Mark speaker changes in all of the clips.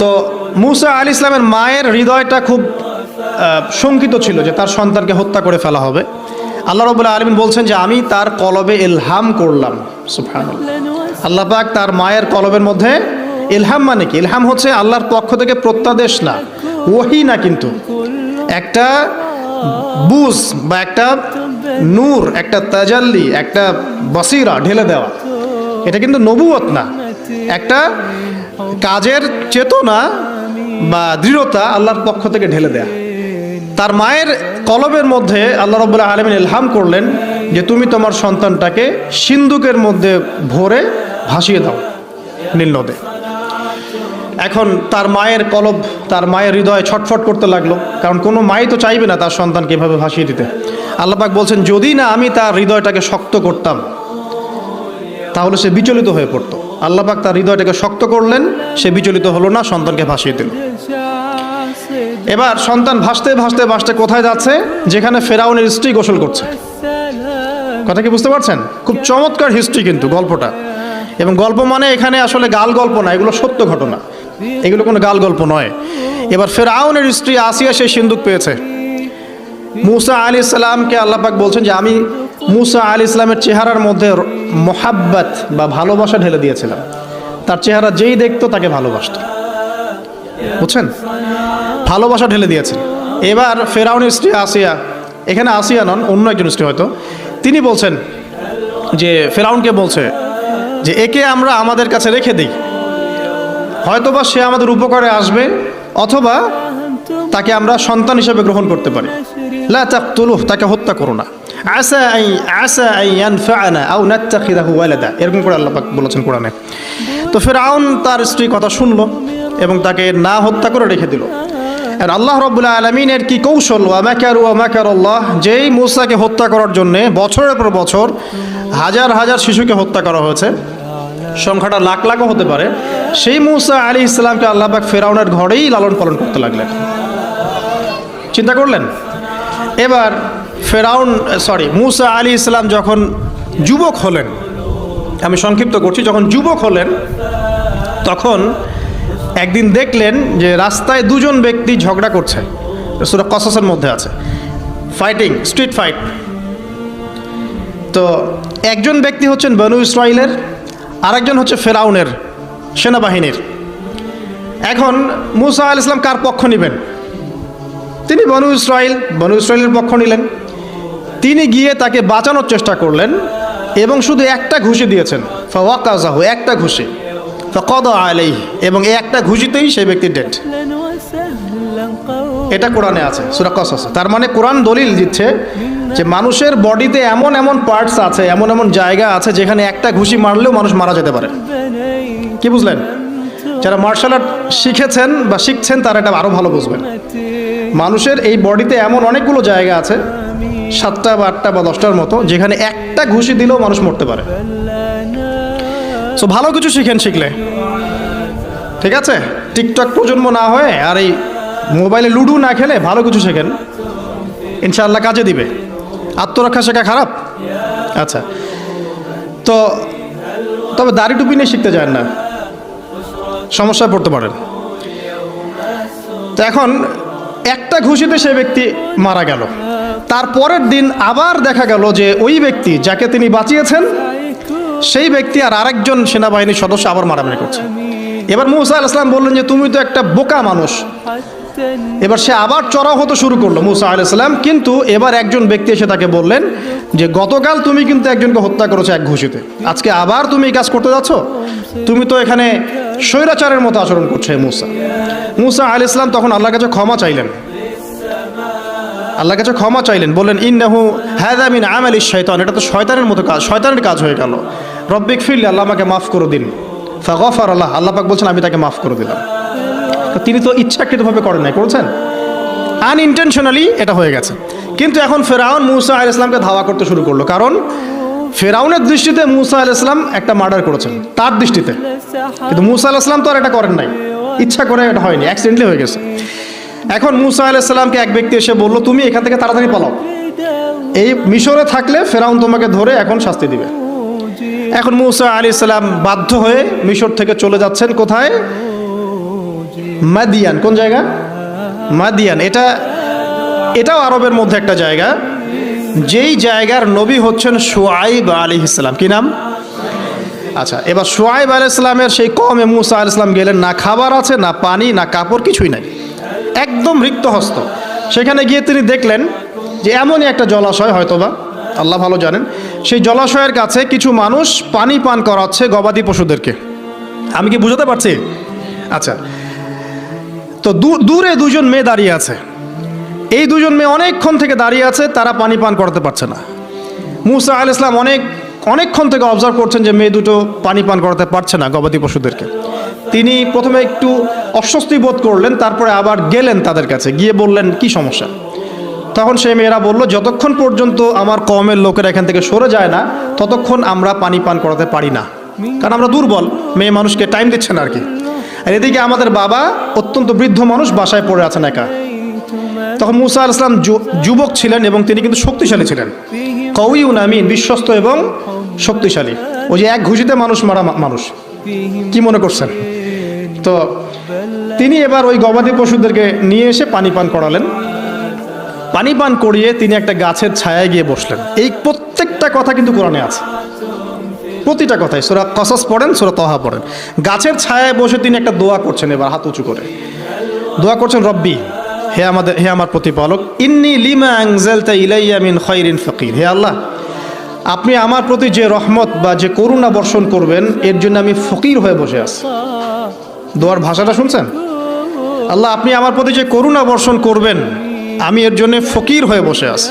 Speaker 1: তো মুসা আলী ইসলামের মায়ের হৃদয়টা খুব শঙ্কিত ছিল যে তার সন্তানকে হত্যা করে ফেলা হবে। আল্লাহ রবুল্লাহ আলমিন বলছেন যে আমি তার কলবে এলহাম করলাম। আল্লাহ পাক তার মায়ের কলবের মধ্যে এলহাম মানে কি? এলহাম হচ্ছে আল্লাহর পক্ষ থেকে প্রত্যাদেশ না, ওহি না কিন্তু। একটা বুঝ বা একটা নূর, একটা তাজাল্লি, একটা বসিরা ঢেলে দেওয়া। এটা কিন্তু নবুয়ত না। একটা কাজের চেতনা বা দৃঢ়তা আল্লাহর পক্ষ থেকে ঢেলে দেয়া। তার মায়ের কলবের মধ্যে আল্লাহ রবুল্লাহ আলমিন ইলহাম করলেন যে, তুমি তোমার সন্তানটাকে সিন্ধুকের মধ্যে ভরে ভাসিয়ে দাও নীল নদে। এখন তার মায়ের কলব, তার মায়ের হৃদয় ছটফট করতে লাগল, কারণ কোনো মাই তো চাইবে না তার সন্তানকে এভাবে ভাসিয়ে দিতে। আল্লাপাক বলছেন, যদি না আমি তার হৃদয়টাকে শক্ত করতাম তাহলে সে বিচলিত হয়ে পড়তো। আল্লাপাক তার হৃদয়টাকে শক্ত করলেন, সে বিচলিত হলো না, সন্তানকে ভাসিয়ে দিল। এবার সন্তান ভাসতে ভাসতে ভাসতে কোথায় যাচ্ছে? যেখানে ফেরাউনের স্ত্রী গোসল করছে। কথা কি বুঝতে পারছেন? খুব চমৎকার হিস্ট্রি কিন্তু গল্পটা। এবং গল্প মানে এখানে আসলে গাল গল্প না, এগুলো সত্য ঘটনা। এগুলো কোনো গাল গল্প নয়। এবার ফেরাউনের স্ত্রী আসিয়া সেই সিন্দুক পেয়েছে। মুসা আলী ইসলামকে আল্লাপাক বলছেন যে, আমি মুসা আল ইসলামের চেহারার মধ্যে মোহাব্বত বা ভালোবাসা ঢেলে দিয়েছিলাম। তার চেহারা যেই দেখতো তাকে ভালোবাসত। বুঝছেন? ভালোবাসা ঢেলে দিয়েছেন এবার ফেরাউনের স্ত্রী আসিয়া, এখানে আসিয়া নন, অন্য একজন স্ত্রী হয়তো, তিনি বলছেন যে, ফেরাউনকে বলছে যে, একে আমরা আমাদের কাছে রেখে দিই। হয়তোবা সে আমাদের উপকারে আসবে, অথবা তাকে আমরা সন্তান হিসেবে গ্রহণ করতে পারি। লা তাকতুলুহ, তাকে হত্যা করো না। আসা আই আসা আই ইয়ানফাআনা আও নাত্তাখিদাহু ওয়ালাদা। এরকম করে আল্লাহ বলেছেন কোরআনে। তো ফেরাউন তার স্ত্রী কথা শুনলো এবং তাকে না হত্যা করে রেখে দিল। আর আল্লাহ রব্বুল্লাহ আলমিনের কি কৌশল? ওয়ামাকার ওয়ামাকার আল্লাহ যেই মুসাকে হত্যা করার জন্যে বছরের পর বছর হাজার হাজার শিশুকে হত্যা করা হয়েছে, সংখ্যাটা লাখ লাখও হতে পারে, সেই মুসা আলী ইসলামকে আল্লাহ পাক ফেরাউনের ঘরেই লালন পালন করতে লাগলেন। চিন্তা করলেন? এবার ফেরাউন সরি মুসা আলী ইসলাম যখন যুবক হলেন, আমি সংক্ষিপ্ত করছি, যখন যুবক হলেন, তখন একদিন দেখলেন যে রাস্তায় দুজন ব্যক্তি ঝগড়া করছে, সুরা কসসের মধ্যে আছে ফাইটিং স্ট্রিট ফাইট তো একজন ব্যক্তি হচ্ছেন বনু ইসরায়েলের আরেকজন হচ্ছে ফেরাউনের সেনাবাহিনীর। এখন মুসা আল ইসলাম কার পক্ষ নেবেন? তিনি বনু ইসরায়েল বনু ইসরায়েলের পক্ষ নিলেন। তিনি গিয়ে তাকে বাঁচানোর চেষ্টা করলেন এবং শুধু একটা ঘুষি দিয়েছেন। ফাওয়াকাজাহু, একটা ঘুষি। ফকদ আলাই এবং এই একটা ঘুষিতেই সেই ব্যক্তি ডেট এটা কোরআনে আছে, সুরা কসস তার মানে কোরআন দলিল দিচ্ছে যে মানুষের বডিতে এমন এমন পার্টস আছে, এমন এমন জায়গা আছে যেখানে একটা ঘুষি মারলেও মানুষ মারা যেতে পারে। কি বুঝলেন? যারা মার্শাল আর্ট শিখেছেন বা শিখছেন তারা এটা আরও ভালো বুঝবেন। মানুষের এই বডিতে এমন অনেকগুলো জায়গা আছে সাতটা বা আটটা বা দশটার মতো, যেখানে একটা ঘুষি দিলেও মানুষ মরতে পারে। সো ভালো কিছু শিখেন শিখলে। ঠিক আছে? টিকটক প্রজন্ম না হয়ে আর এই মোবাইলে লুডু না খেলে ভালো কিছু শেখেন। ইনশাআল্লাহ কাজে দিবে। আত্মরক্ষা শেখা খারাপ? আচ্ছা। তো, তবে দাড়ি টুপি নিয়ে শিখতে চান না। সমস্যায় পড়তে পারেন। তো এখন একটা ঘুষিতে সে ব্যক্তি মারা গেল। তার পরের দিন আবার দেখা গেল যে ওই ব্যক্তি যাকে তিনি বাঁচিয়েছেন, সেই ব্যক্তি আর আরেকজন সেনাবাহিনীর সদস্য আবার মারামারি করছে। এবার মুসা আল ইসলাম বললেন যে, তুমি তো একটা বোকা মানুষ। এবার সে আবার চড়াও হতে শুরু করল মুসা আল ইসলাম কিন্তু এবার একজন ব্যক্তি এসে তাকে বললেন যে, গতকাল তুমি কিন্তু একজনকে হত্যা করেছ এক ঘুষিতে। আজকে আবার তুমি এই কাজ করতে যাচ্ছ? তুমি তো এখানে স্বৈরাচারের মতো আচরণ করছ মুসা। মুসা আল ইসলাম তখন আল্লাহর কাছে ক্ষমা চাইলেন। আল্লাহর কাছে ক্ষমা চাইলেন, বললেন, ইন্নাহু মিন আমালি শয়তান এটা তো শয়তানের মতো কাজ, শয়তানের কাজ হয়ে গেল। রব্বিক ফিরলে, আল্লাহ আমাকে মাফ করে দিন। ফাগফার আল্লাহ আল্লাহ পাক বলছেন, আমি তাকে মাফ করে দিলাম। তো তিনি তো ইচ্ছাকৃতভাবে করেন নাই, করেছেন? আনইনটেনশনালি এটা হয়ে গেছে। কিন্তু এখন ফেরাউন মুসা আল ইসলামকে ধাওয়া করতে শুরু করল। কারণ ফেরাউনের দৃষ্টিতে মুসা আল ইসলাম একটা মার্ডার করেছেন, তার দৃষ্টিতে। কিন্তু মুসা আল ইসলাম তো আর এটা করেন নাই। ইচ্ছা করে এটা হয়নি অ্যাক্সিডেন্টলি হয়ে গেছে। এখন মুসা আলাইসাল্লামকে এক ব্যক্তি এসে বলল, তুমি এখান থেকে তাড়াতাড়ি পালাও। এই মিশরে থাকলে ফেরাউন তোমাকে ধরে এখন শাস্তি দিবে। এখন মুসা আলী ইসলাম বাধ্য হয়ে মিশর থেকে চলে যাচ্ছেন কোথায়? মাদিয়ান। কোন জায়গা? মাদিয়ান। এটা, এটাও আরবের মধ্যে একটা জায়গা। যেই জায়গার নবী হচ্ছেন সোয়াইব আলী ইসলাম কি নাম? আচ্ছা এবার সোয়াইব আলী ইসলামের সেই কমে মুসা আল ইসলাম গেলেন। না খাবার আছে, না পানি, না কাপড়, কিছুই নাই। একদম রিক্ত হস্ত সেখানে গিয়ে তিনি দেখলেন যে এমনই একটা জলাশয় হয়তোবা, আল্লাহ ভালো জানেন, সেই জলাশয়ের কাছে কিছু মানুষ পানি পান করাচ্ছে গবাদি পশুদেরকে। আমি কি বুঝাতে পারছি? আচ্ছা। তো দূরে দুজন মেয়ে দাঁড়িয়ে আছে। এই দুজন মেয়ে অনেকক্ষণ থেকে দাঁড়িয়ে আছে, তারা পানি পান করাতে পারছে না। মুসা আল ইসলাম অনেক, অনেকক্ষণ থেকে অবজার্ভ করছেন যে মেয়ে দুটো পানি পান করাতে পারছে না গবাদি পশুদেরকে। তিনি প্রথমে একটু অস্বস্তি বোধ করলেন, তারপরে আবার গেলেন তাদের কাছে, গিয়ে বললেন, কি সমস্যা? তখন সেই মেয়েরা বলল, যতক্ষণ পর্যন্ত আমার কমের লোকেরা এখান থেকে সরে যায় না, ততক্ষণ আমরা পানি পান করাতে পারি না। কারণ আমরা দুর্বল, মেয়ে মানুষকে টাইম দিচ্ছে না আর কি। আর এদিকে আমাদের বাবা অত্যন্ত বৃদ্ধ মানুষ, বাসায় পড়ে আছেন একা। তখন মুসা আল ইসলাম যুবক ছিলেন এবং তিনি কিন্তু শক্তিশালী ছিলেন। কউইউন আমিন, বিশ্বস্ত এবং শক্তিশালী। ওই যে এক ঘুষিতে মানুষ, মারা মানুষ। কি মনে করছেন? তো তিনি এবার ওই গবাদি পশুদেরকে নিয়ে এসে পানি পান করালেন। পানি পান করিয়ে তিনি একটা গাছের ছায়ায় গিয়ে বসলেন। এই প্রত্যেকটা কথা কিন্তু কোরআনে আছে। প্রতিটা কথাই। সোরা কসাস পড়েন, সোরা তহা পড়েন। গাছের ছায়ায় বসে তিনি একটা দোয়া করছেন এবার, হাত উঁচু করে। দোয়া করছেন, রব্বি, হে আমাদের, হে আমার প্রতিপালক, ইন্নি লিমা আংজালতা ইলাইয়া মিন খৈরিন ফকির। হে আল্লাহ, আপনি আমার প্রতি যে রহমত বা যে করুণা বর্ষণ করবেন, এর জন্য আমি ফকির হয়ে বসে আছি। দোয়ার ভাষাটা শুনছেন? আল্লাহ, আপনি আমার প্রতি যে করুণা বর্ষণ করবেন, আমি এর জন্য ফকির হয়ে বসে আছি।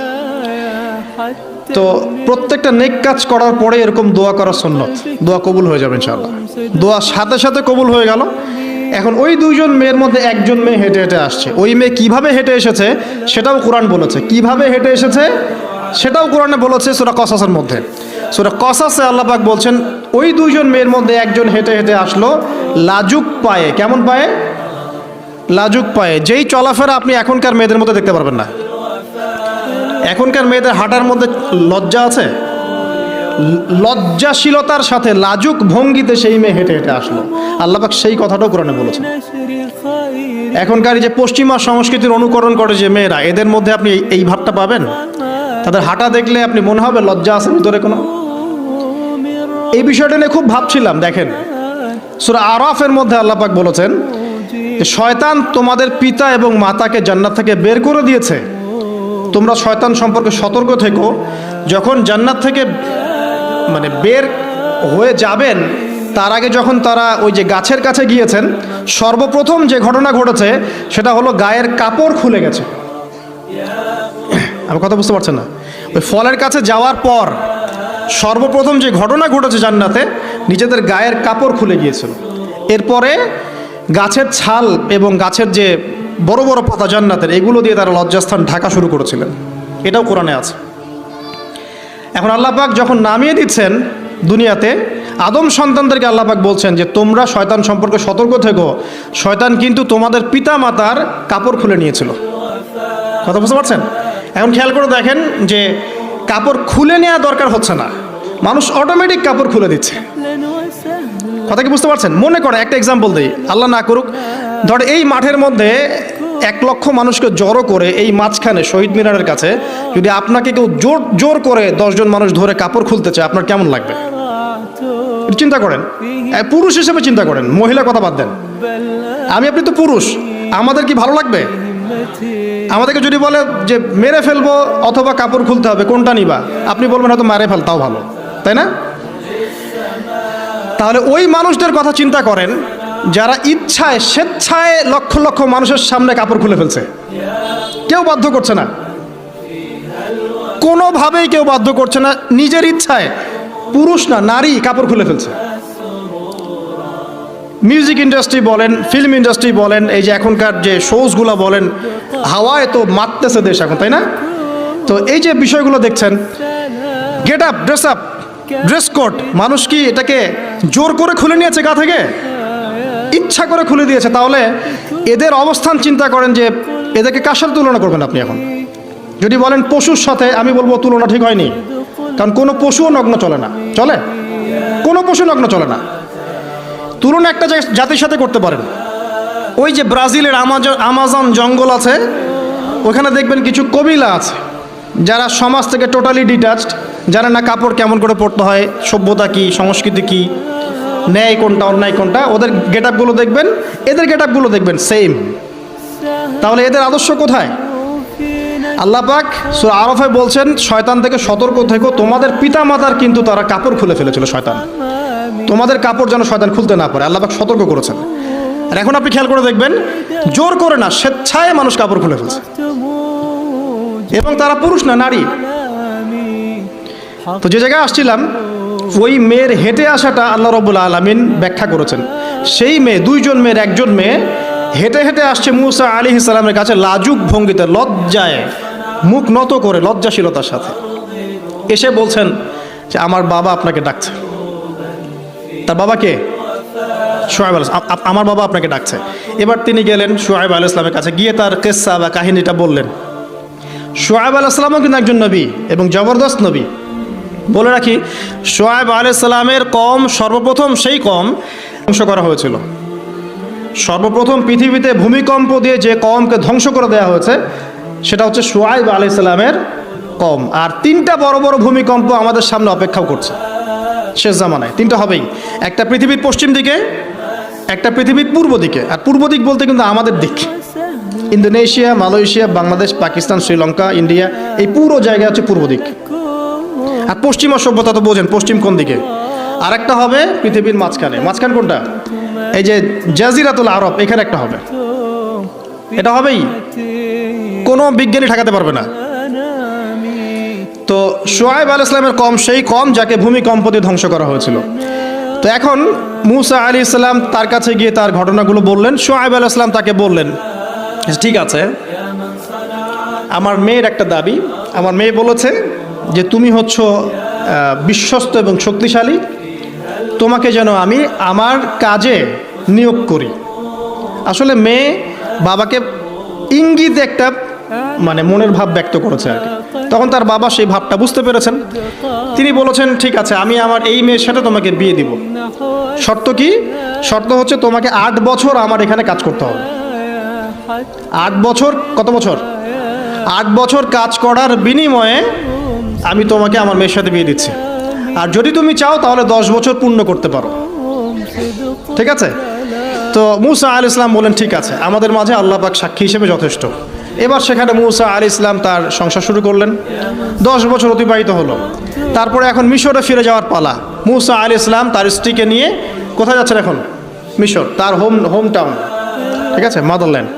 Speaker 1: তো প্রত্যেকটা নেক কাজ করার পরে এরকম দোয়া করা সন্ন্যত দোয়া কবুল হয়ে যাবে ইনশাআল্লাহ। দোয়া সাথে সাথে কবুল হয়ে গেল। এখন ওই দুইজন মেয়ের মধ্যে একজন মেয়ে হেঁটে হেঁটে আসছে। ওই মেয়ে কীভাবে হেঁটে এসেছে, সেটাও কোরআন বলেছে। কীভাবে হেঁটে এসেছে, সেটাও কোরআনে বলেছে সুরা কসাসের মধ্যে। সুরা কসাসে আল্লাপাক বলছেন ওই দুইজন মেয়ের মধ্যে একজন হেঁটে হেঁটে আসলো, লাজুক পায়ে। কেমন পায়ে? লাজুক পায়ে। যেই চলাফেরা আপনি এখনকার মেয়েদের মধ্যে দেখতে পারবেন না। এখনকার মেয়েদের হাঁটার মধ্যে লজ্জা আছে? লজ্জাশীলতার সাথে লাজুক ভঙ্গিতে সেই মেয়ে হেঁটে হেঁটে আসলো। আল্লাপাক সেই কথাটাও কোরআনে বলেছেন। এখনকার যে পশ্চিমা সংস্কৃতির অনুকরণ করে যে মেয়েরা, এদের মধ্যে আপনি এই ভাবটা পাবেন? তাদের হাঁটা দেখলে আপনি মনে হবে লজ্জা আছে ভিতরে কোনো? এই বিষয়টা নিয়ে খুব ভাবছিলাম, দেখেন। সুরা আরাফের মধ্যে আল্লাপাক বলেছেন শয়তান তোমাদের পিতা এবং মাতাকে জান্নাত থেকে বের করে দিয়েছে। তোমরা শয়তান সম্পর্কে সতর্ক থেকো। যখন জান্নাত থেকে মানে বের হয়ে যাবেন, তার আগে যখন তারা ওই যে গাছের কাছে গিয়েছেন, সর্বপ্রথম যে ঘটনা ঘটেছে, সেটা হলো গায়ের কাপড় খুলে গেছে। আমি কথা বুঝতে পারছেন না। ওই ফলের কাছে যাওয়ার পর সর্বপ্রথম যে ঘটনা ঘটেছে জান্নাতে, নিজেদের গায়ের কাপড় খুলে গিয়েছিল। এরপরে গাছের ছাল এবং গাছের যে বড় বড় পাতা জান্নাতের, এগুলো দিয়ে তারা লজ্জাস্থান ঢাকা শুরু করেছিলেন। এটাও কোরআনে আছে। এখন আল্লাপাক যখন নামিয়ে দিচ্ছেন দুনিয়াতে, আদম সন্তানদেরকে আল্লাপাক বলছেন যে, তোমরা শয়তান সম্পর্কে সতর্ক থেকো। শয়তান কিন্তু তোমাদের পিতা মাতার কাপড় খুলে নিয়েছিল। কথা বুঝতে পারছেন? এখন খেয়াল করে দেখেন যে কাপড় খুলে নেওয়া দরকার হচ্ছে না। মানুষ অটোমেটিক কাপড় খুলে দিচ্ছে। কথা কি বুঝতে পারছেন? মনে করে, একটা এক্সাম্পল দিই। আল্লাহ না করুক, ধর এই মাঠের মধ্যে এক লক্ষ মানুষকে জড়ো করে এই মাঝখানে শহীদ মিনারের কাছে যদি আপনাকে কেউ জোর জোর করে দশজন মানুষ ধরে কাপড় খুলতে চায়, আপনার কেমন লাগবে? চিন্তা করেন। পুরুষ হিসেবে চিন্তা করেন, মহিলা কথা বাদ দেন। আমি আপনি তো পুরুষ, আমাদের কি ভালো লাগবে? আমাদেরকে যদি বলে যে মেরে ফেলব অথবা কাপড় খুলতে হবে, কোনটা নিবা? আপনি বলবেন হয়তো মারে ফেলতাও ভালো। তাই না? তাহলে ওই মানুষদের কথা চিন্তা করেন, যারা ইচ্ছায়, স্বেচ্ছায় লক্ষ লক্ষ মানুষের সামনে কাপড় খুলে ফেলছে। কেউ বাধ্য করছে না। কোনোভাবেই কেউ বাধ্য করছে না। নিজের ইচ্ছায়। পুরুষ না, নারী কাপড় খুলে ফেলছে। মিউজিক ইন্ডাস্ট্রি বলেন ফিল্ম ইন্ডাস্ট্রি বলেন, এই যে এখনকার যে শোজগুলো বলেন, হাওয়ায় তো মারতেছে দেশ এখন, তাই না? তো এই যে বিষয়গুলো দেখছেন get up dress up dress code মানুষ কি এটাকে জোর করে খুলে নিয়েছে গা থেকে? ইচ্ছা করে খুলে দিয়েছে, তাহলে এদের অবস্থান চিন্তা করেন যে এদেরকে কার তুলনা করবেন আপনি এখন? যদি বলেন পশুর সাথে, আমি বলব তুলনা ঠিক হয়নি, কারণ কোনো পশুও নগ্ন চলে না, চলে? কোনো পশু নগ্ন চলে না। তুলনা একটা জাতির সাথে করতে পারেন। ওই যে ব্রাজিলের আমাজন জঙ্গল আছে, ওখানে দেখবেন কিছু কবিলা আছে, যারা সমাজ থেকে টোটালি ডিটাচড যারা না কাপড় কেমন করে পরতে হয়, সভ্যতা কি, সংস্কৃতি কি, ন্যায় কোনটা, অন্যায় কোনটা, ওদের গেট আপগুলো দেখবেন, এদের গেট আপগুলো দেখবেন সেম তাহলে এদের আদর্শ কোথায়? আল্লাহ পাক সুরা আরফে বলছেন, শয়তান থেকে সতর্ক থেকো, তোমাদের পিতা মাতার কিন্তু তারা কাপড় খুলে ফেলেছিল, শয়তান। তোমাদের কাপড় যেন শয়তান খুলতে না পারে, আল্লাহ সতর্ক করেছেন। আর এখন আপনি খেয়াল করে দেখবেন, জোর করে না, স্বেচ্ছায় মানুষ কাপড় খুলে ফেলছে। এবং তারা পুরুষ না, নারী। তো যে জায়গায় আসছিলাম, ওই মেয়ের হেঁটে আসাটা আল্লাহ রবুল্লা আলমিন ব্যাখ্যা করেছেন। সেই মেয়ে, দুইজন মেয়ের একজন মেয়ে হেঁটে হেঁটে আসছে মুসা আলী ইসলামের কাছে লাজুক ভঙ্গিতে, লজ্জায়, মুখ নত করে, লজ্জাশীলতার সাথে। এসে বলছেন যে, আমার বাবা আপনাকে ডাকছে। তার বাবা কে? সোহেব আল আমার বাবা আপনাকে ডাকছে। এবার তিনি গেলেন সোহেব আল ইসলামের কাছে। গিয়ে তার কেসা বা কাহিনীটা বললেন। সোহেব আল ইসলামও কিন্তু একজন নবী এবং জবরদস্ত নবী। বলে রাখি সোহেব আলাইসাল্লামের কম সর্বপ্রথম সেই কম ধ্বংস করা হয়েছিল। সর্বপ্রথম পৃথিবীতে ভূমিকম্প দিয়ে যে কমকে ধ্বংস করে দেওয়া হয়েছে, সেটা হচ্ছে সোহাইব আলাইসাল্লামের কম। আর তিনটা বড় বড় ভূমিকম্প আমাদের সামনে অপেক্ষাও করছে। শেষ জামানায়। তিনটা হবেই। একটা পৃথিবীর পশ্চিম দিকে, একটা পৃথিবীর পূর্ব দিকে। আর পূর্ব দিক বলতে কিন্তু আমাদের দিক। Indonesia, Malaysia, Bangladesh, Pakistan, Sri Lanka, India, এই পুরো জায়গা হচ্ছে পূর্ব দিক। আর পশ্চিমা সভ্যতা তো বোঝেন, পশ্চিম কোন দিকে? আর একটা হবে পৃথিবীর মাঝখানে। মাঝখান কোনটা? এই যে জাজিরাতুল আরব, এখানে একটা হবে। এটা হবেই। কোনো বিজ্ঞানী ঠেকাতে পারবে না। তো সোহাইব আল ইসলামের কম, সেই কম যাকে ভূমিকম্প দিয়ে ধ্বংস করা হয়েছিল। তো এখন মুসা আলী ইসলাম তার কাছে গিয়ে তার ঘটনাগুলো বললেন সোহাইব আল ইসলাম তাকে বললেন, ঠিক আছে, আমার মেয়ের একটা দাবি, আমার মেয়ে বলেছে যে তুমি হচ্ছ বিশ্বস্ত এবং শক্তিশালী, তোমাকে যেন আমি আমার কাজে নিয়োগ করি। আসলে মেয়ে বাবাকে ইঙ্গিত একটা মানে মনের ভাব ব্যক্ত করেছে আর কি। তখন তার বাবা সেই ভাবটা বুঝতে পেরেছেন। তিনি বলেছেন, ঠিক আছে, আমি আমার এই মেয়ের সাথে তোমাকে বিয়ে দিব। শর্ত কি? শর্ত হচ্ছে তোমাকে আট বছর আমার এখানে কাজ করতে হবে। আট বছর? কত বছর? আট বছর কাজ করার বিনিময়ে আমি তোমাকে আমার মেয়ের সাথে বিয়ে দিচ্ছি। আর যদি তুমি চাও, তাহলে দশ বছর পূর্ণ করতে পারো। ঠিক আছে? তো মুসা আল ইসলাম বলেন, ঠিক আছে, আমাদের মাঝে আল্লাহ পাক সাক্ষী হিসেবে যথেষ্ট। এবার সেখানে মুসা আলী ইসলাম তার সংসার শুরু করলেন। দশ বছর অতিবাহিত হলো। তারপরে এখন মিশরে ফিরে যাওয়ার পালা। মুসা আলী ইসলাম তার স্ত্রীকে নিয়ে কোথায় যাচ্ছেন এখন? মিশর, তার হোম হোম টাউন ঠিক আছে? মাদারল্যান্ড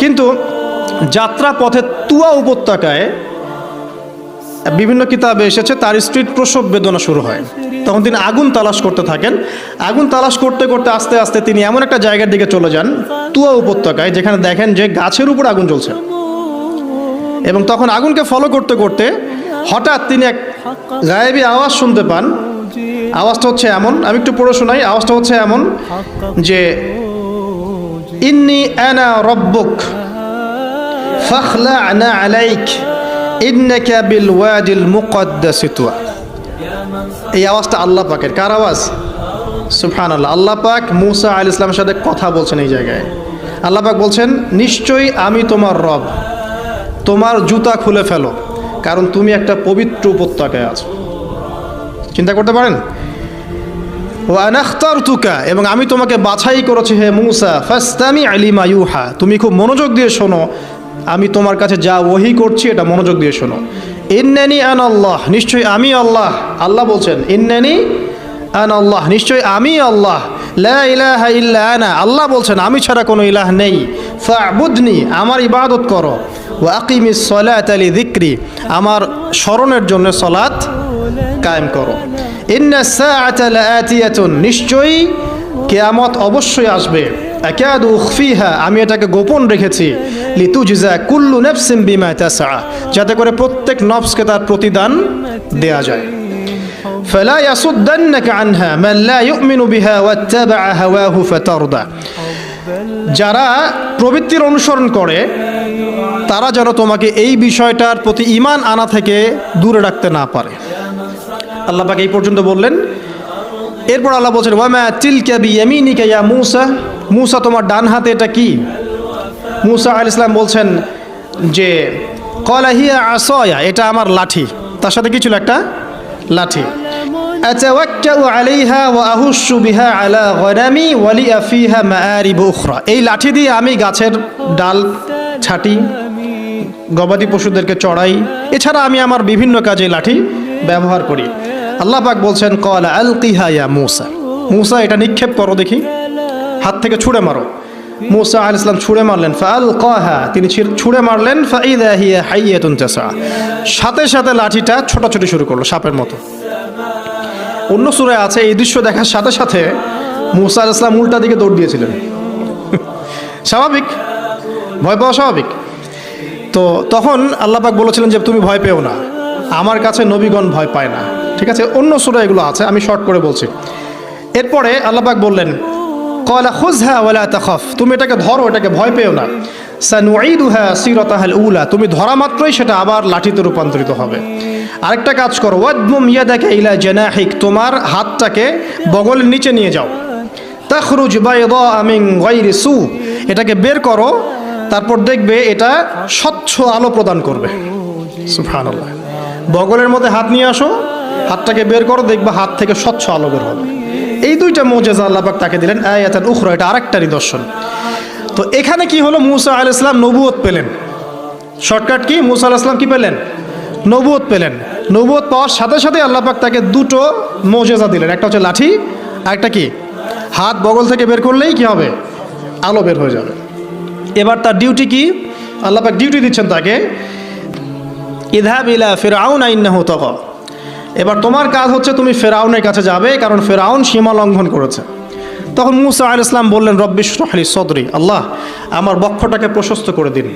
Speaker 1: কিন্তু যাত্রা পথে তুয়া উপত্যকায় বিভিন্ন কিতাবে এসেছে, তার স্ত্রীর প্রসব বেদনা শুরু হয়। তখন তিনি আগুন তালাশ করতে থাকেন। আগুন তালাশ করতে করতে আস্তে আস্তে তিনি এমন একটা জায়গার দিকে চলে যান, তুয়া উপত্যকায়, যেখানে দেখেন যে গাছের উপর আগুন জ্বলছে। এবং তখন আগুনকে ফলো করতে করতে হঠাৎ তিনি এক গায়েবী আওয়াজ শুনতে পান। আওয়াজটা হচ্ছে এমন, আমি একটু পড়ে শোনাই, আওয়াজটা হচ্ছে এমন যে, ইন্নি আনা রব্বুক, ফাখলা'না আলাইক ইন্নাকা বিল ওয়াদিল মুকদ্দাসি তুয়া। এই আওয়াজটা আল্লাহ পাকের। কার আওয়াজ? সুফহান আল্লাহ আল্লাহ পাক মুসা আল ইসলামের সাথে কথা বলছেন এই জায়গায়। আল্লাহ পাক বলছেন, নিশ্চয়ই আমি তোমার রব। তোমার জুতা খুলে ফেলো। কারণ তুমি একটা পবিত্র উপত্যকায় আছো। চিন্তা করতে পারেন? ওয়ানাখতার তুকা এবং আমি তোমাকে বাছাই করেছি হে মুসা ফাস্তামি আলিমা ইউহা। তুমি খুব মনোযোগ দিয়ে শোনো। আমি তোমার কাছে যা ওহি করছি, এটা মনোযোগ দিয়ে শোনো। ইন্নানি আন আল্লাহ, নিশ্চয়ই আমি আল্লাহ। আল্লাহ বলছেন, ইন্নানি আন আল্লাহ, নিশ্চয়ই আমি আল্লাহ। ইল্লা আল্লাহ বলছেন, আমি ছাড়া কোনো ইলাহ নেই। ফাবুদনি, আমার ইবাদত করো। ওয়া আকিমিস সলাত আলি যিকরি আমার স্মরণের জন্য সলাত কায়েম করো। ইন্না সাআতা লাআতিয়াতুন, নিশ্চয়ই কিয়ামত অবশ্যই আসবে। আকাদু উখফিহা আমি এটাকে গোপন রেখেছি লিতুজজা কুল্লু নাফসিন বিমা তাসআ যাতে করে প্রত্যেক নফসকে তার প্রতিদান দেয়া যায় فلا يصدنك عنها من لا يؤمن بها واتبع هواه فترضى যারা প্রবৃত্তির অনুসরণ করে তারা যেন তোমাকে এই বিষয়টার প্রতি ইমান আনা থেকে দূরে রাখতে না পারে আল্লাহ পাক এই পর্যন্ত বললেন এরপর আল্লাহ বলছেন ওয়ামা তিলকা বিয়ামিনিকা ইয়া মূসা মুসা, তোমার ডান হাতে এটা কি? মুসা আল ইসলাম বলছেন যে কলাহিয়া আসয়া এটা আমার লাঠি। তার সাথে কি ছিল একটা? লাঠি। এই লাঠি দিয়ে আমি গাছের ডাল ছাটি, গবাদি পশুদেরকে চড়াই, এছাড়া আমি আমার বিভিন্ন কাজে লাঠি ব্যবহার করি। আল্লাহ পাক বলছেন, কল আল কিহায়া মূসা মূসা এটা নিক্ষেপ করো দেখি। হাত থেকে ছুঁড়ে মারো। মুসা আল ইসলাম ছুঁড়ে মারলেন ফাল কহা তিনি ছুঁড়ে মারলেন সাথে সাথে লাঠিটা ছোটাছুটি শুরু করল সাপের মতো। অন্য সুরায় আছে, এই দৃশ্য দেখার সাথে সাথে মুসা আল ইসলাম উল্টা দিকে দৌড় দিয়েছিলেন। স্বাভাবিক? ভয় পাওয়া স্বাভাবিক? তো তখন আল্লাপাক বলেছিলেন যে, তুমি ভয় পেও না। আমার কাছে নবীগণ ভয় পায় না। ঠিক আছে? অন্য সুরা এগুলো আছে, আমি শর্ট করে বলছি। এরপরে আল্লাপাক বললেন কয়লা খুজহা ওয়ালা তাখফ। তুমি এটাকে ধরো, এটাকে ভয় পেও না। সানুঈদুহা সিরাতাহাল উলা। তুমি ধরা মাত্রই সেটা আবার লাঠিতে রূপান্তরিত হবে। আরেকটা কাজ করো, ওয়াদমুম ইয়াদাকা ইলা জানাহিক। তোমার হাতটাকে বগলের নিচে নিয়ে যাও। তাখরুজ বাইদা মিন গায়রি সু। এটাকে বের করো, তারপর দেখবে এটা স্বচ্ছ আলো প্রদান করবে। সুবহানাল্লাহ। বগলের মধ্যে হাত নিয়ে আসো, হাতটাকে বের করো, দেখবে হাত থেকে স্বচ্ছ আলো বের হবে। এই দুইটা মোজেজা আল্লাহ পাক তাকে দিলেন, আয়াতান উখরা, এটা আরেকটা নিদর্শন। তো এখানে কি হলো? মুসা আলাইহিস সালাম নবুয়ত পেলেন। Shortcut key? মুসা আলাইহিস সালাম কি পেলেন? নবুয়ত পেলেন। নবুয়ত পাওয়ার সাথে সাথে আল্লাহ পাক তাকে দুটো মোজেজা দিলেন। একটা হচ্ছে লাঠি, আর একটা কি? হাত বগল থেকে বের করলেই কি হবে? আলো বের হয়ে যাবে। এবার তার ডিউটি কি? আল্লাহ পাক ডিউটি দিচ্ছেন তাকে ইদহাব ইলা ফেরাউন আইন্নাহু তক এবার তোমার কাজ হচ্ছে তুমি ফেরাউনের কাছে যাবে, কারণ ফেরাউন সীমা লঙ্ঘন করেছে। তখন মুসা আল ইসলাম বললেন রব্বিশ সদরি, আল্লাহ, আমার বক্ষটাকে প্রশস্ত করে দিন।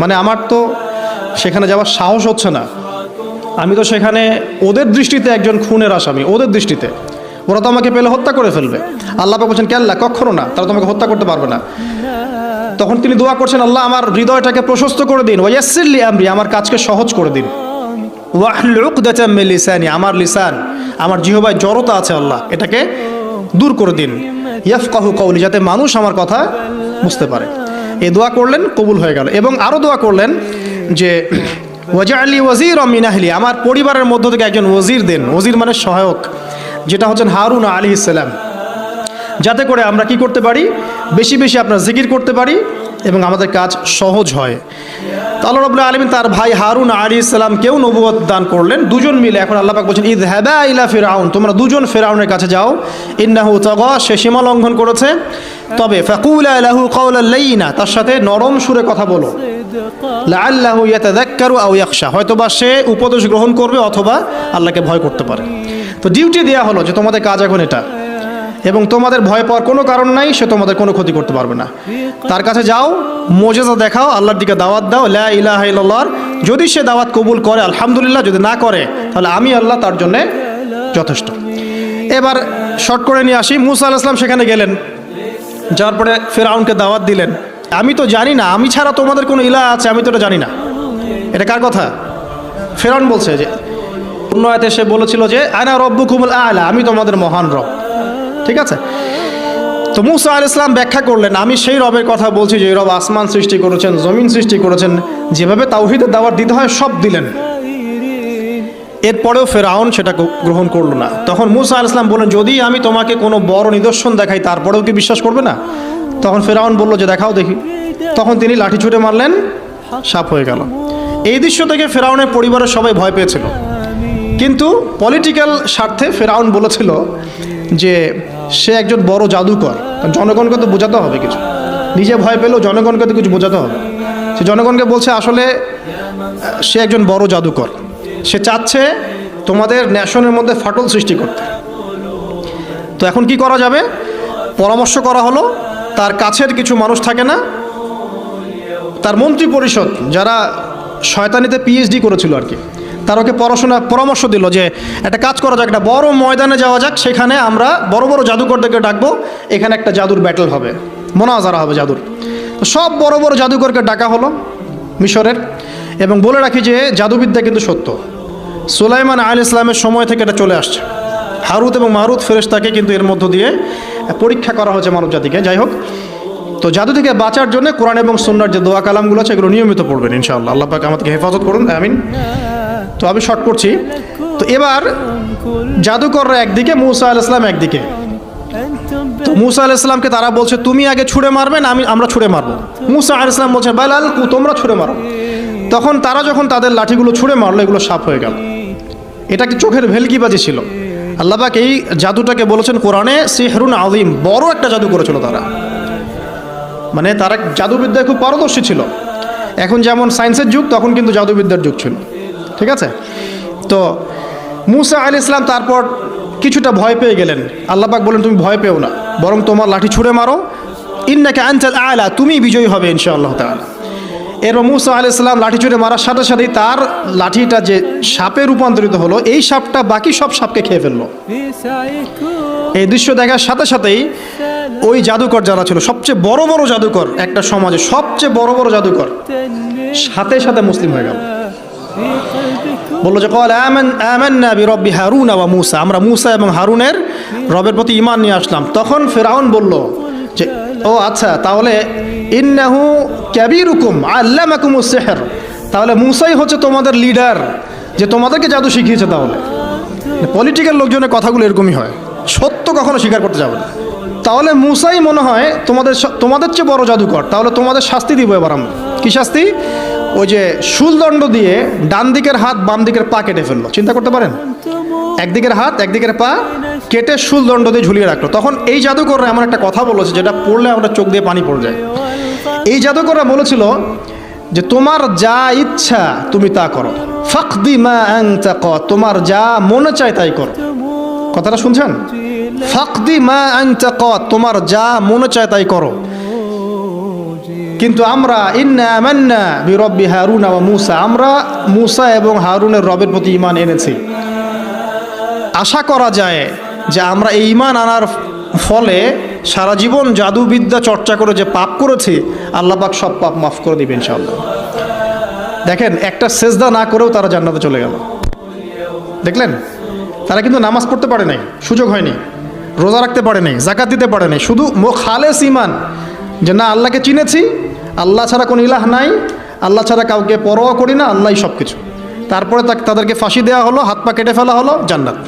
Speaker 1: মানে আমার তো সেখানে যাওয়ার সাহস হচ্ছে না। আমি তো সেখানে ওদের দৃষ্টিতে একজন খুনের আসামি, ওদের দৃষ্টিতে। ওরা তো আমাকে পেলে হত্যা করে ফেলবে। আল্লাহ বলছেন, কেল্লা, কখনো না, তারা তোমাকে হত্যা করতে পারবে না। তখন তিনি দোয়া করছেন, আল্লাহ, আমার হৃদয়টাকে প্রশস্ত করে দিন। ওয়াইয়াসিল্লি আমরি, আমার কাজকে সহজ করে দিন। ওয়াহলুক দাচাম্মে লিসানি, আমার লিসান, আমার জিহবায় জড়তা আছে আল্লাহ, এটাকে দূর করে দিন। ইয়াফকাহু কৌলি যাতে মানুষ আমার কথা বুঝতে পারে। এ দোয়া করলেন, কবুল হয়ে গেল। এবং আরও দোয়া করলেন যে ওয়াজা আলী ওয়াজির অমিনাহলি আমার পরিবারের মধ্য থেকে একজন ওজির দেন। ওজির মানে সহায়ক, যেটা হচ্ছেন হারুন আলী ইসলাম যাতে করে আমরা কি করতে পারি? বেশি বেশি আপনার জিকির করতে পারি এবং আমাদের কাজ সহজ হয়। তো আল্লাহ রবুল্লাহ আলমিন তার ভাই হারুন আলী ইসলামকেও নবুয়ত দান করলেন। দুজন মিলে এখন আল্লাহ বলছেন ঈদ হ্যাবা ইলা ফেরাউন তোমরা দুজন ফেরাউনের কাছে যাও। ইন্নাহু তগ, সে সীমা লঙ্ঘন করেছে। তবে ফাকুল আলাহু কৌলাল্লাইনা তার সাথে নরম সুরে কথা বলো। লাআল্লাহু ইয়াতাযাক্কারু আও ইয়াখশা, হয়তোবা সে উপদেশ গ্রহণ করবে অথবা আল্লাহকে ভয় করতে পারে। তো ডিউটি দেওয়া হলো যে তোমাদের কাজ এখন এটা। এবং তোমাদের ভয় পাওয়ার কোনো কারণ নাই, সে তোমাদের কোনো ক্ষতি করতে পারবে না। তার কাছে যাও, মোজেজা দেখাও, আল্লাহর দিকে দাওয়াত দাও, লা ইলাহা ইল্লাল্লাহর যদি সে দাওয়াত কবুল করে, আলহামদুলিল্লাহ, যদি না করে, তাহলে আমি আল্লাহ তার জন্যে যথেষ্ট। এবার শর্ট করে নিয়ে আসি, মুসা আল ইসলাম সেখানে গেলেন। যাওয়ার পরে ফেরাউনকে দাওয়াত দিলেন। আমি তো জানি না, আমি ছাড়া তোমাদের কোনো ইলা আছে, আমি তো এটা জানি না। এটা কার কথা? ফেরাউন বলছে যে, অন্য আয়াতে সে বলেছিল যে, আনা রব্বুকুমুল আলা, আমি তোমাদের মহান রব। ঠিক আছে? তো মুসা আল ইসলাম ব্যাখ্যা করলেন, আমি সেই রবের কথা বলছি যে রব আসমান সৃষ্টি করেছেন, জমিন সৃষ্টি করেছেন, যেভাবে তাওহিদের দাওয়াত দিতে হয়, সব দিলেন। এরপরেও ফেরাউন সেটা গ্রহণ করল না। তখন মুসা আল ইসলাম বললেন, যদি আমি তোমাকে কোনো বড় নিদর্শন দেখাই, তারপরেও কি বিশ্বাস করবে না? তখন ফেরাউন বলল যে, দেখাও দেখি। তখন তিনি লাঠি ছুটে মারলেন, সাপ হয়ে গেল। এই দৃশ্য থেকে ফেরাউনের পরিবারের সবাই ভয় পেয়েছিল। কিন্তু পলিটিক্যাল স্বার্থে ফেরাউন বলেছিল যে সে একজন বড় জাদুকর। জনগণকে তো বোঝাতে হবে কিছু। নিজে ভয় পেলেও জনগণকে তো কিছু বোঝাতে হবে। সে জনগণকে বলছে, আসলে, সে একজন বড় জাদুকর। সে চাচ্ছে তোমাদের ন্যাশনের মধ্যে ফাটল সৃষ্টি করতে। তো এখন কি করা যাবে? পরামর্শ করা হলো, তার কাছের কিছু মানুষ থাকে না, তার মন্ত্রী পরিষদ যারা শয়তানিতে পিএইচডি করেছিল আর কি। তার ওকে পড়াশোনা পরামর্শ দিল যে, একটা কাজ করা যাক, একটা বড় ময়দানে যাওয়া যাক, সেখানে আমরা বড় বড় জাদুকরদেরকে ডাকবো, এখানে একটা জাদুর ব্যাটল হবে, মোনাজারা হবে জাদুর। সব বড় বড় জাদুকরকে ডাকা হলো মিশরের এবং বলে রাখি যে, জাদুবিদ্যা কিন্তু সত্য। সুলাইমান আল ইসলামের সময় থেকে এটা চলে আসছে। হারুত এবং মারুত ফেরেশতাকে কিন্তু এর মধ্য দিয়ে পরীক্ষা করা হয়েছে মানব জাতিকে। যাই হোক, তো জাদু থেকে বাঁচার জন্য কোরআন এবং সন্ন্যার যে দোয়া কালামগুলো আছে, এগুলো নিয়মিত পড়বেন ইনশাআল্লাহ। আল্লাহ পাক আমাদেরকে হেফাজত করুন, আমিন। তো আমি শর্ট করছি। তো এবার জাদুকররা একদিকে, মুসা আল ইসলাম একদিকে। তো মুসা আল ইসলামকে তারা বলছে, তুমি আগে ছুঁড়ে মারবে না আমি, আমরা ছুঁড়ে মারবো। মুসা আল ইসলাম বলছে, বেলাল, তোমরা ছুঁড়ে মারো। তখন তারা যখন তাদের লাঠিগুলো ছুঁড়ে মারলো, এগুলো সাপ হয়ে গেল। এটা কি চোখের ভেলকিবাজি ছিল? আল্লাহবাক এই জাদুটাকে বলেছেন কোরআনে, সিহরুন আলিম বড় একটা জাদু করেছিল তারা। মানে তারা জাদুবিদ্যায় খুব পারদর্শী ছিল। এখন যেমন সায়েন্সের যুগ, তখন কিন্তু জাদুবিদ্যার যুগ ছিল। ঠিক আছে? তো মুসা আলি ইসলাম তারপর কিছুটা ভয় পেয়ে গেলেন। আল্লাপাক বলেন তুমি ভয় পেও না, বরং তোমার লাঠি ছুঁড়ে মারো। ইন্নাকে আনচাল আলা তুমি বিজয়ী হবে ইনশাআল্লাহ তাআলা। এরপর মুসা আলি ইসলাম লাঠি ছুঁড়ে মারার সাথে সাথেই তার লাঠিটা যে সাপে রূপান্তরিত হলো, এই সাপটা বাকি সব সাপকে খেয়ে ফেলল। এই দৃশ্য দেখার সাথে সাথেই ওই জাদুকর যারা ছিল, সবচেয়ে বড় বড় জাদুকর একটা সমাজে সবচেয়ে বড় বড় জাদুকর, সাথে সাথে মুসলিম হয়ে গেল। বলল যে, কল আমান, আমান্না হারুন ওয়া মুসা। আমরা মুসা এবং হারুনের রবের প্রতি ইমান নিয়ে আসলাম। তখন ফেরাউন বলল যে, ও আচ্ছা তাহলে ইন্নাহু ক্যাবিরুকুম আল্লামাকুমুস সিহর। তাহলে মুসাই হচ্ছে তোমাদের লিডার, যে তোমাদেরকে জাদু শিখিয়েছে তাহলে। পলিটিক্যাল লোকজনের কথাগুলো এরকমই হয়। সত্য কখনো স্বীকার করতে যাবে না। তাহলে মুসাই মনে হয় তোমাদের তোমাদের চেয়ে বড় জাদুকর। তাহলে তোমাদের শাস্তি দিব এবার আমরা। কি শাস্তি? ওই যে শুলদণ্ড দিয়ে ডান দিকের হাত বাম দিকের পা কেটে ফেলল। চিন্তা করতে পারেন? একদিকের হাত, একদিকের পা কেটে শুলদণ্ড দিয়ে ঝুলিয়ে রাখল। তখন এই জাদুকররা এমন একটা কথা বলেছে যেটা পড়লে আমরা চোখ দিয়ে পানি পড়ে যায়। এই জাদুকররা বলেছিল যে, তোমার যা ইচ্ছা তুমি তা করো। ফাকদি মা তোমার যা মনে চায় তাই করো। কথাটা শুনছেন? ফাকদি মা তোমার যা মনে চায় তাই করো। কিন্তু আমরা ইন্না আমান্না বিরব্বি হারুন ওয়া মুসা। আমরা মুসা এবং হারুনের রবের প্রতি ঈমান এনেছি। আশা করা যায় যে আমরা এই ঈমান আনার ফলে সারা জীবন জাদুবিদ্যা চর্চা করে যে পাপ করেছি, আল্লাহ পাক সব পাপ মাফ করে দিবেন ইনশাআল্লাহ। দেখেন, একটা সেজদা না করেও তারা জান্নাতে চলে গেল। দেখলেন? তারা কিন্তু নামাজ পড়তে পারে নাই, সুযোগ হয়নি, রোজা রাখতে পারে নাই জাকাত দিতে পারে নাই, শুধু মো খালেস ইমান যে না, আল্লাহকে চিনেছি আল্লাহ ছাড়া কোনো ইলাহ নাই, আল্লাহ ছাড়া কাউকে পরোয়া করি না, আল্লাহই সব কিছু তারপরে তাদেরকে ফাঁসি দেওয়া হলো, হাত পা কেটে ফেলা হলো, জান্নাত।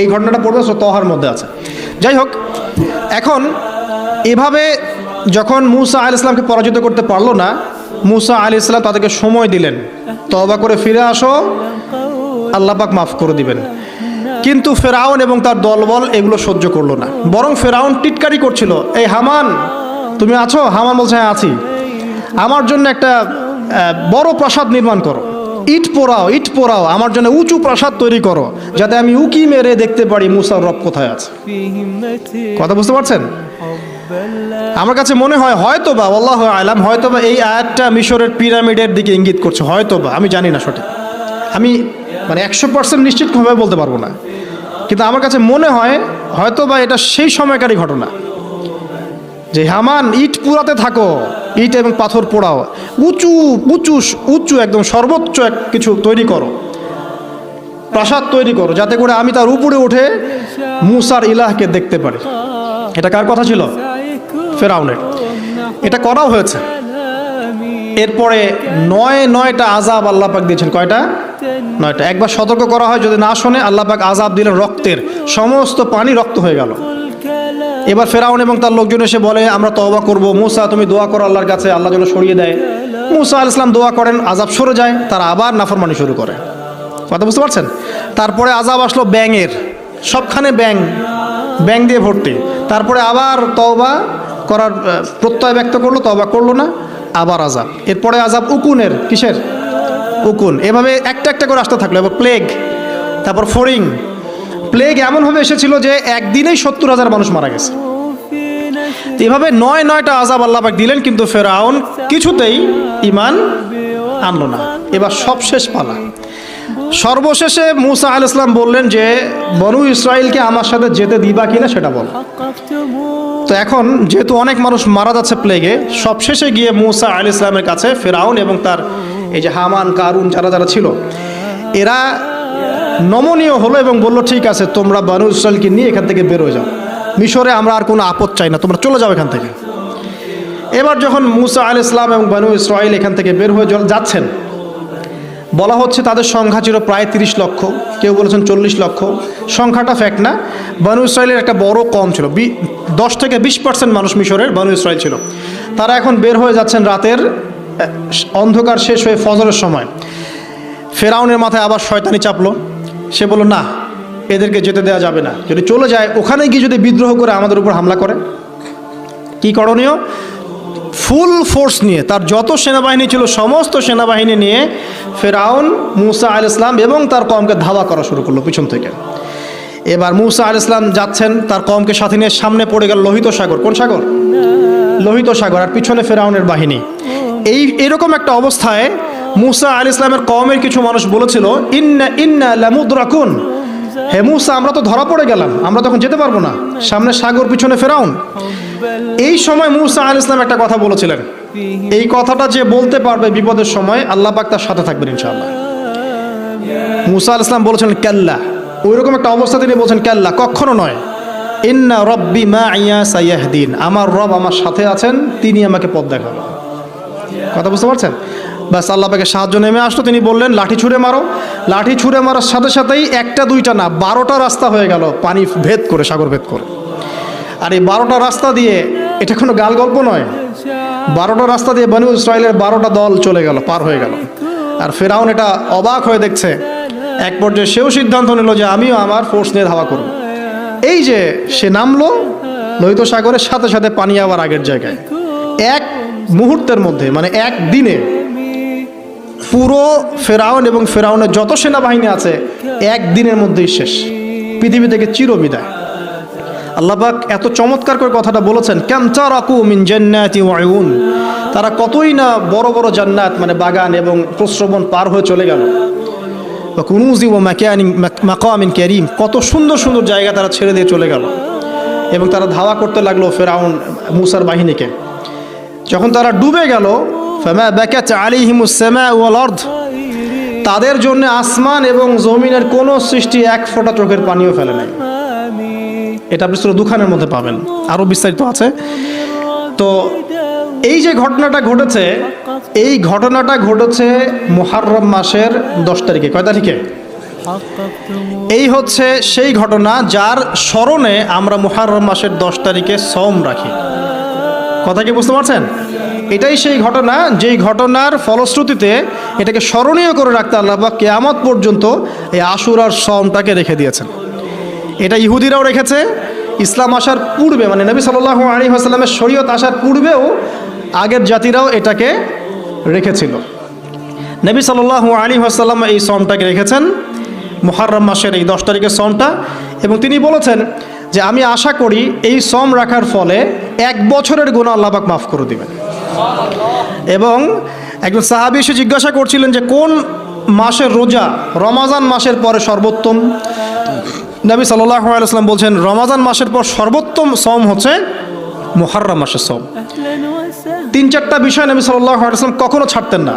Speaker 1: এই ঘটনাটা পড়বে তহার মধ্যে আছে। যাই হোক, এখন এভাবে যখন মুসা আল ইসলামকে পরাজিত করতে পারল না, মুসা আল ইসলাম তাদেরকে সময় দিলেন। তবা করে ফিরে আসো, আল্লাহ পাক মাফ করে দিবেন। কিন্তু ফেরাউন এবং তার দলবল এগুলো সহ্য করল না। বরং ফেরাউন টিটকারি করছিল, এই হামান তুমি আছো? হামান বলছে হ্যাঁ আছি। আমার জন্য একটা বড় প্রাসাদ নির্মাণ করো। ইট পোড়াও ইট পোড়াও। আমার জন্য উঁচু প্রাসাদ তৈরি করো, যাতে আমি উকি মেরে দেখতে পারি মুসার রব কোথায় আছে। কথা বুঝতে পারছেন? আমার কাছে মনে হয় হয়তো বা আল্লাহ আলাম হয়তো বা এই আয়াতটা মিশরের পিরামিডের দিকে ইঙ্গিত করছে। হয়তো বা আমি জানি না সঠিক। আমি মানে একশো পার্সেন্ট নিশ্চিতভাবে বলতে পারব না। কিন্তু আমার কাছে মনে হয় হয়তো বা এটা সেই সময়কারই ঘটনা। যে, হামান, ইট পুরাতে থাকো। ইট এবং পাথর পোড়াও। উঁচু উঁচু উঁচু একদম সর্বোচ্চ এক কিছু তৈরি করো। প্রাসাদ তৈরি করো, যাতে করে আমি তার উপরে উঠে মুসার ইলাহকে দেখতে পারি। এটা কার কথা ছিল? ফেরাউনের। এটা করাও হয়েছে। এরপরে নয়, নয়টা আজাব আল্লাহ পাক দিয়েছেন। কয়টা? নয়টা। একবার সতর্ক করা হয়, যদি না শোনে, আল্লাহ পাক আজাব দিলেন রক্তের। সমস্ত পানি রক্ত হয়ে গেল। এবার ফেরাউন এবং তার লোকজন এসে বলে, আমরা তওবা করব। মুসা, তুমি দোয়া করো আল্লাহর কাছে, আল্লাহ যেন সরিয়ে দেয়। মুসা আল ইসলাম দোয়া করেন আজাব সরে যায়, তারা আবার নাফরমানি শুরু করে। কথা বুঝতে পারছেন? তারপরে আজাব আসলো ব্যাঙের, সবখানে ব্যাং ব্যাং দিয়ে ভর্তি। তারপরে আবার তওবা করার প্রত্যয় ব্যক্ত করল, তওবা করল না, আবার আজাব এরপরে আজাব উকুনের, কিসের? উকুন। এভাবে একটা একটা করে আসতে থাকল, এবার প্লেগ তারপর ফরিং প্লেগ এমনভাবে এসেছিল যে একদিনেই সত্তর হাজার মানুষ মারা গেছে। এভাবে নয় নয়টা আজাব আল্লাহ পাক দিলেন, কিন্তু ফেরাউন কিছুতেই ইমান আনলো না। এবার সবশেষ পালা। সর্বশেষে মুসা আল ইসলাম বললেন যে, বনু ইসরায়েলকে আমার সাথে যেতে দিবা কিনা সেটা বল। তো এখন যেহেতু অনেক মানুষ মারা যাচ্ছে প্লেগে সবশেষে গিয়ে মুসা আল ইসলামের কাছে ফেরাউন এবং তার এই যে হামান, কারুন যারা যারা ছিল, এরা নমনীয় হলো এবং বলল, ঠিক আছে, তোমরা বানু ইসরায়েলকে নিয়ে এখান থেকে বেরোয় যাও। মিশরে আমরা আর কোনো আপদ চাই না, তোমরা চলে যাও এখান থেকে। এবার যখন মুসা আল ইসলাম এবং বানু ইসরায়েল এখান থেকে বের হয়ে যাচ্ছেন, বলা হচ্ছে তাদের সংখ্যা ছিল প্রায় তিরিশ লক্ষ, কেউ বলেছেন চল্লিশ লক্ষ। সংখ্যাটা ফ্যাক্ট না, বানু ইসরায়েলের একটা বড় কম ছিল। দশ থেকে বিশ পার্সেন্ট মানুষ মিশরের বানু ইসরায়েল ছিল। তারা এখন বের হয়ে যাচ্ছেন রাতের অন্ধকার শেষ হয়ে ফজরের সময়। ফেরাউনের মাথায় আবার শয়তানি চাপলো। সে বলল, না, এদেরকে যেতে দেওয়া যাবে না। যদি চলে যায়, ওখানে গিয়ে যদি বিদ্রোহ করে আমাদের উপর হামলা করে? কি করণীয়? ফুল ফোর্স নিয়ে, তার যত সেনাবাহিনী ছিল, সমস্ত সেনাবাহিনী নিয়ে ফেরাউন মুসা আল ইসলাম এবং তার কমকে ধাওয়া করা শুরু করল পিছন থেকে। এবার মুসা আল ইসলাম যাচ্ছেন, তার কমকে সাথে নিয়ে সামনে পড়ে গেল লোহিত সাগর। কোন সাগর? লোহিত সাগর, আর পিছনে ফেরাউনের বাহিনী। এই, এরকম একটা অবস্থায় মুসা আল ইসলামের কমের কিছু মানুষ বলেছিল, ইন্না ইন্না লামুদ্রাকুন। হে মুসা, আমরা তো ধরা পড়ে গেলাম, আমরা তখন যেতে পারব না। সামনে সাগর, পিছনে ফেরাউন। এই সময় মুসা আল ইসলাম একটা কথা বলেছিলেন। এই কথাটা যে বলতে পারবে বিপদের সময়, আল্লাহ পাক তার সাথে থাকবেন ইনশাআল্লাহ। মুসা আল ইসলাম বলেছিলেন ক্যাল্লা। ওইরকম একটা অবস্থা তিনি বলছেন, ক্যাল্লা, কখনো নয়। ইন্না রব্বি মা ইয়া সাইয়াহদিন। আমার রব আমার সাথে আছেন, তিনি আমাকে পথ দেখাবেন। কথা বুঝতে পারছেন? ব্যাস, আল্লাহ পাকে সাহায্য নেমে আসলো। তিনি বললেন, লাঠি ছুঁড়ে মারো। লাঠি ছুঁড়ে মারার সাথে সাথেই একটা, দুইটা না, বারোটা রাস্তা হয়ে গেল পানি ভেদ করে, সাগর ভেদ করে। আর এই বারোটা রাস্তা দিয়ে, এটা কোনো গাল গল্প নয়। বারোটা রাস্তা দিয়ে বনু ইসরায়েলের বারোটা দল চলে গেল, পার হয়ে গেল। আর ফেরাউন এটা অবাক হয়ে দেখছে। এক পর্যায়ে সেও সিদ্ধান্ত নিল যে আমিও আমার ফোর্স নিয়ে ধাওয়া করব। এই যে সে নামলো, লোহিত সাগরের সাথে সাথে পানি আবার আগের জায়গায়। এক মুহূর্তের মধ্যে মানে এক দিনে পুরো ফেরাউন এবং ফেরাউনের যত সেনাবাহিনী আছে, একদিনের মধ্যেই শেষ। পৃথিবী থেকে চিরবিদায়। আল্লাহবাক এত চমৎকার করে কথাটা বলেছেন ক্যামচারাকু মিন জান্নাতি ওয়াইউন তারা কতই না বড় বড় জান্নাত মানে বাগান এবং প্রশ্রবণ পার হয়ে চলে গেল। কুনুজি ও ম্যাকানিং মাকামিন ক্যারিম কত সুন্দর সুন্দর জায়গা তারা ছেড়ে দিয়ে চলে গেল। এবং তারা ধাওয়া করতে লাগল ফেরাউন, মুসার বাহিনীকে। যখন তারা ডুবে গেল ফামা বাকাত আলাইহিমুস ওয়াল আরদ। তাদের জন্য আসমান এবং জমিনের কোনো সৃষ্টি এক ফোঁটা চোখের পানিও ফেলে নাই। এটা আপনি সুরা দুখানের মধ্যে পাবেন। আরও বিস্তারিত আছে। তো এই যে ঘটনাটা ঘটেছে, এই ঘটনাটা ঘটেছে মোহাররম মাসের দশ তারিখে। কয় তারিখে? এই হচ্ছে সেই ঘটনা যার স্মরণে আমরা মোহাররম মাসের দশ তারিখে সম রাখি। কথা কি বুঝতে পারছেন? এটাই সেই ঘটনা, যেই ঘটনার ফলশ্রুতিতে এটাকে স্মরণীয় করে রাখতে আল্লাহ বা কেয়ামত পর্যন্ত এই আশুরার সমটাকে রেখে দিয়েছেন। এটা ইহুদিরাও রেখেছে, ইসলাম আসার পূর্বে মানে নবী সাল্লাহ আলী আসাল্লামের শরীয়ত আসার পূর্বেও আগের জাতিরাও এটাকে রেখেছিল। নবী সাল্লাহ আলী আসাল্লাম এই সমটাকে রেখেছেন মোহারম মাসের এই দশ তারিখের সমটা এবং তিনি বলেছেন যে, আমি আশা করি এই সম রাখার ফলে এক বছরের গুণ আল্লাহবাক মাফ করে দিবেন। এবং একজন সাহাবি এসে জিজ্ঞাসা করছিলেন যে কোন মাসের রোজা? রমাজান মাসের পরে সর্বোত্তম? নবী সাল্লাহ বলছেন, রমাজান মাসের পর সর্বোত্তম সম হচ্ছে মোহার্রাম মাসের সম তিন চারটা বিষয় নবী সাল্লাহ আলাইসলাম কখনো ছাড়তেন না।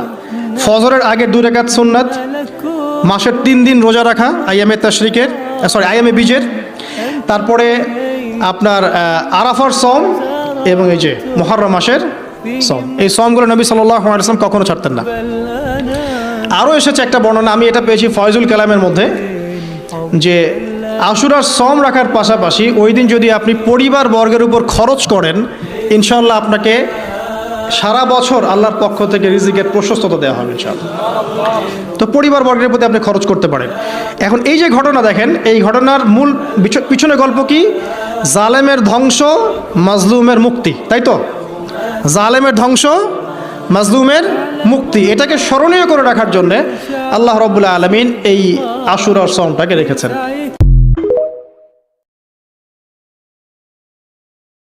Speaker 1: ফজরের আগে দুই রেখাত সুন্নাত, মাসের তিন দিন রোজা রাখা আইএমএ তাশরিকের সরি আইএমএ বীজের, তারপরে আপনার আরাফার সম এবং এই যে মোহার্রম মাসের সম এই সমগুলো নবী আলাইসলাম কখনো ছাড়তেন না। আরও এসেছে একটা বর্ণনা, আমি এটা পেয়েছি ফয়জুল কালামের মধ্যে, যে আশুরার সম রাখার পাশাপাশি ওই দিন যদি আপনি পরিবার বর্গের উপর খরচ করেন ইনশাল্লাহ আপনাকে সারা বছর আল্লাহর পক্ষ থেকে রিজিকের প্রশস্ততা দেওয়া হবে ইনশাল্লাহ তো পরিবার বর্গের প্রতি আপনি খরচ করতে পারেন। এখন এই যে ঘটনা দেখেন, এই ঘটনার মূল পিছ- পিছনে গল্প কি? জালেমের ধ্বংস, মাজলুমের মুক্তি, তাই তো? জালেমের ধ্বংস, মাজলুমের মুক্তি। এটাকে স্মরণীয় করে রাখার জন্যে আল্লাহ রবুল্লাহ আলমিন এই আশুরার সমটাকে রেখেছেন।